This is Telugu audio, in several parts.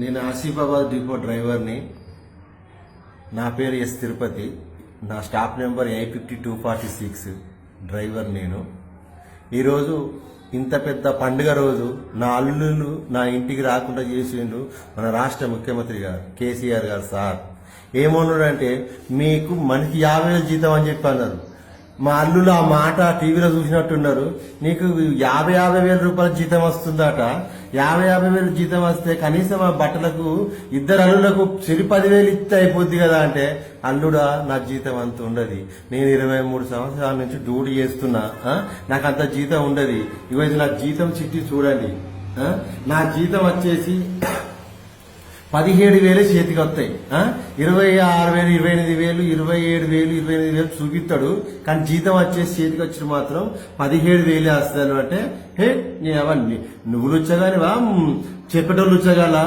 నేను ఆసిఫాబాద్ డిపో డ్రైవర్ని. నా పేరు ఎస్ తిరుపతి. నా staff number eight fifty two forty six driver నేను. ఈరోజు ఇంత పెద్ద పండుగ రోజు నా అల్లుళ్ళు నా ఇంటికి రాకుండా చేసిండు మన రాష్ట్ర ముఖ్యమంత్రి గారు కేసీఆర్ గారు సార్. ఏమన్నాడంటే మీకు మనిషి యాభై వేలు జీతం అని చెప్పి అన్నారు. మా అల్లులు ఆ మాట టీవీలో చూసినట్టున్నారు. నీకు యాభై యాభై వేల రూపాయల జీతం వస్తుందట. యాభై యాభై వేలు జీతం వస్తే కనీసం ఆ బట్టలకు ఇద్దరు అల్లులకు సిరి పదివేలు ఇస్తే అయిపోద్ది కదా అంటే అల్లుడా నా జీతం అంత ఉండదు. నేను ఇరవై మూడు సంవత్సరాల నుంచి డ్యూటీ చేస్తున్నా. నాకు అంత జీతం ఉండదు. ఇగో నా జీతం చిట్టి చూడండి. నా జీతం వచ్చేసి పదిహేడు వేలే చేతికి వస్తాయి. ఇరవై ఆరు వేలు ఇరవై ఎనిమిది వేలు ఇరవై ఏడు వేలు ఇరవై ఎనిమిది వేలు చూపిస్తాడు. కానీ జీతం వచ్చేసి చేతికి వచ్చిన మాత్రం పదిహేడు వేలే వస్తుంది అంటే హే నీ అవన్నీ. నువ్వు లుచ్చగానివా వా చెప్పేటోళ్ళు లుచ్చగల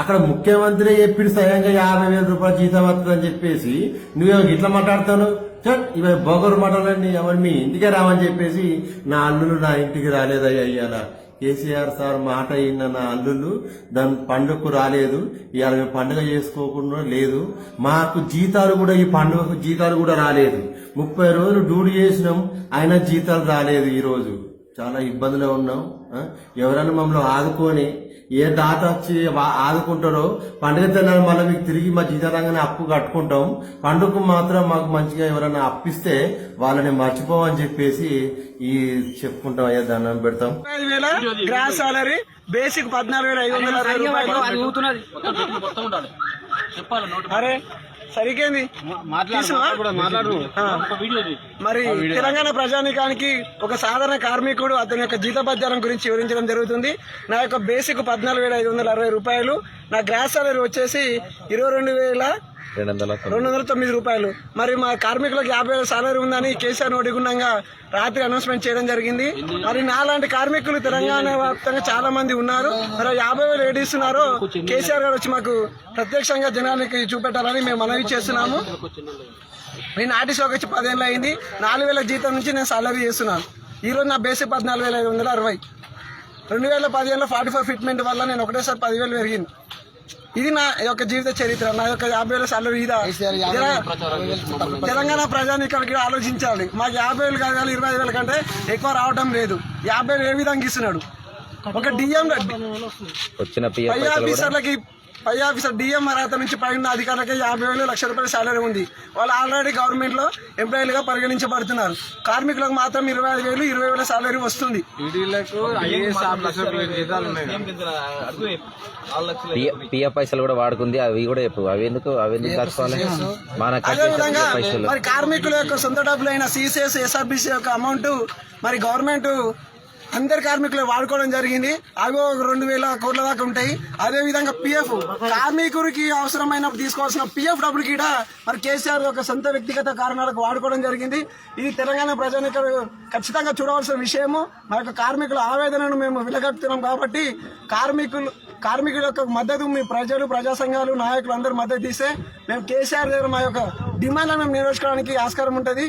అక్కడ ముఖ్యమంత్రి చెప్పిండు స్వయంగా యాభై వేల రూపాయలు జీతం వస్తుందని చెప్పేసి నువ్వేమో ఇట్లా మాట్లాడతాను? చట్ ఇవి బొగరు మాటలన్నీ ఎవరు ఇంటికే రావని చెప్పేసి నా అల్లులు నా ఇంటికి రాలేదయ్యా అయ్యాలా కేసీఆర్ సార్ మాట అయిన నా అల్లుళ్ళు దాని పండుగకు రాలేదు. ఇవాళ మేము పండుగ చేసుకోకుండా లేదు. మాకు జీతాలు కూడా ఈ పండుగకు జీతాలు కూడా రాలేదు. ముప్పై రోజులు డ్యూటీ చేసినాం అయినా జీతాలు రాలేదు ఈరోజు. చాలా ఇబ్బందిలో ఉన్నాం? ఎవరైనా మమ్మల్ని ఆదుకొని ఏ దాత వచ్చి ఆదుకుంటారో పండుగ తిన్నాను మళ్ళీ మీకు తిరిగి మా జీతారంగానే అప్పు కట్టుకుంటాం. పండుగకు మాత్రం మాకు మంచిగా ఎవరైనా అప్పిస్తే వాళ్ళని మర్చిపోవని చెప్పేసి ఈ చెప్పుకుంటాం అయ్యా దండం పెడతాం. Gross salary? బేసిక్ పద్నాలుగు వేల ఐదు వందల అరే సరికేంది. మరి తెలంగాణ ప్రజానికానికి ఒక సాధారణ కార్మికుడు అతని యొక్క జీతభత్యాలను గురించి వివరించడం జరుగుతుంది. నా యొక్క బేసిక్ పద్నాలుగు వేల ఐదు వందల అరవై రూపాయలు నా గ్రాస్ సాలరీ వచ్చేసి ఇరవై రెండు వేల రెండు వందల తొమ్మిది రూపాయలు. మరి మా కార్మికులకు యాభై వేల సాలరీ ఉందని కేసీఆర్ నోటిగుండంగా రాత్రి అనౌన్స్మెంట్ చేయడం జరిగింది. మరి నాలాంటి కార్మికులు తెలంగాణ వ్యాప్తంగా చాలా మంది ఉన్నారు. మరి యాభై వేలు ఏడిస్తున్నారో కేసీఆర్ గారు వచ్చి మాకు ప్రత్యక్షంగా జనానికి చూపెట్టాలని మేము మనవి చేస్తున్నాము. నేను ఆర్టీసీలోకి వచ్చి పదేళ్ళు అయింది. నాలుగు వేల జీతం నుంచి నేను సాలరీ చేస్తున్నాను. ఈరోజు నా బేసిక్ పద్నాలుగు వేల ఐదు వందల అరవై. రెండు వేల పదిహేనులో ఫార్టీ ఫోర్ ఫిట్మెంట్ వల్ల నేను ఒకటేసారి పదివేలు పెరిగింది. ఇది నా యొక్క జీవిత చరిత్ర నా యొక్క యాభై వేల సాలరీ ఇదా? తెలంగాణ ప్రజానికానికి ఆలోచించాలి. మాకు యాభై వేలు కాదు ఇరవై ఐదు వేల కంటే ఎక్కువ రావడం లేదు. యాభై వేలు ఏ విధంగా ఇస్తున్నాడు? ఒక డిఎం వచ్చిన పిఎఫ్ పై ఆఫీసర్లకి పై ఆఫీసర్ డిఎం అర్హత నుంచి పైన అధికారులకి యాభై వేలు లక్ష రూపాయల సాలరీ ఉంది. వాళ్ళు ఆల్రెడీ గవర్నమెంట్లో ఎంప్లాయీలుగా పరిగణించబడుతున్నారు. కార్మికులకు మాత్రం ఇరవై ఐదు వేలు ఇరవై వేల సాలరీ వస్తుంది. పిఎఫ్ పైసలు కూడా వాడుకుంది అవి కూడా చెప్పు. అవి ఎందుకు అవి ఎందుకు మన మరి కార్మికుల యొక్క సొంత డబ్బులు అయిన సిసిఎస్ ఎస్ఆర్బిసి యొక్క అమౌంట్ మరి గవర్నమెంట్ అందరి కార్మికులు వాడుకోవడం జరిగింది. అవి ఒక రెండు వేల కోట్ల దాకా ఉంటాయి. అదే విధంగా పిఎఫ్ కార్మికుడికి అవసరమైనప్పుడు తీసుకోవాల్సిన పిఎఫ్ డబ్బులు కూడా మరి కేసీఆర్ యొక్క సొంత వ్యక్తిగత కారణాలకు వాడుకోవడం జరిగింది. ఇది తెలంగాణ ప్రజానికులు ఖచ్చితంగా చూడవలసిన విషయము. మా యొక్క కార్మికుల ఆవేదనను మేము విలగట్టుతున్నాం కాబట్టి కార్మికులు కార్మికుల యొక్క మద్దతు మీ ప్రజలు ప్రజా సంఘాలు నాయకులు అందరూ మద్దతు తీస్తే మేము కేసీఆర్ దగ్గర మా యొక్క డిమాండ్ మేము నిర్వహించుకోవడానికి ఆస్కారం ఉంటుంది.